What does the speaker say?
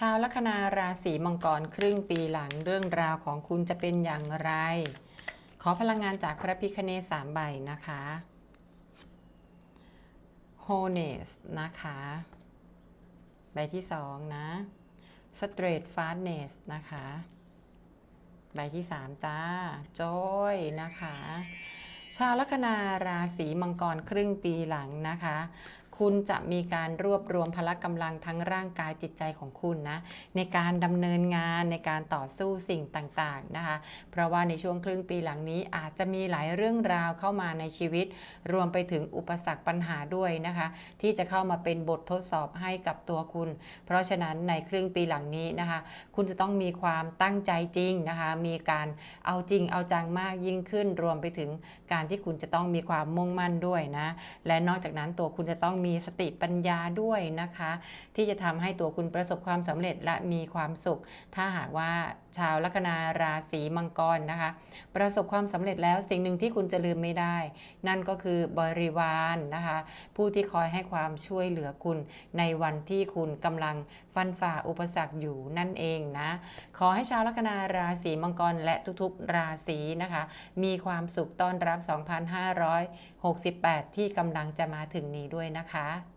ชาวลัคนาราศีมังกรครึ่งปีหลังเรื่องราวของคุณจะเป็นอย่างไร ขอพลังงานจากพระพิคเนสามใบนะคะ h o n e s s นะคะ ใบที่สองนะ Straight Fastness นะคะ ใบที่สามจ้า Joy นะคะ ชาวลัคนาราศีมังกรครึ่งปีหลังนะคะ คุณจะมีการรวบรวมพละกำลังทั้งร่างกายจิตใจของคุณนะในการดำเนินงานในการต่อสู้สิ่งต่างๆนะคะ เพราะว่าในช่วงครึ่งปีหลังนี้อาจจะมีหลายเรื่องราวเข้ามาในชีวิต รวมไปถึงอุปสรรคปัญหาด้วยนะคะ ที่จะเข้ามาเป็นบททดสอบให้กับตัวคุณ เพราะฉะนั้นในครึ่งปีหลังนี้นะคะ คุณจะต้องมีความตั้งใจจริงนะคะ มีการเอาจริงเอาจังมากยิ่งขึ้น รวมไปถึงการที่คุณจะต้องมีความมุ่งมั่นด้วยนะ และนอกจากนั้นตัวคุณจะต้องมีสติปัญญาด้วยนะคะ ที่จะทำให้ตัวคุณประสบความสำเร็จและมีความสุข ถ้าหากว่าชาวลัคนาราศีมังกรนะคะ ประสบความสำเร็จแล้วสิ่งหนึ่งที่คุณจะลืมไม่ได้ นั่นก็คือบริวารนะคะ ผู้ที่คอยให้ความช่วยเหลือคุณในวันที่คุณกำลังฟันฝ่าอุปสรรคอยู่นั่นเองนะ ขอให้ชาวลัคนาราศีมังกรและทุกๆราศีนะคะ มีความสุขต้อนรับ 2568 ที่กำลังจะมาถึงนี้ด้วยนะคะคะ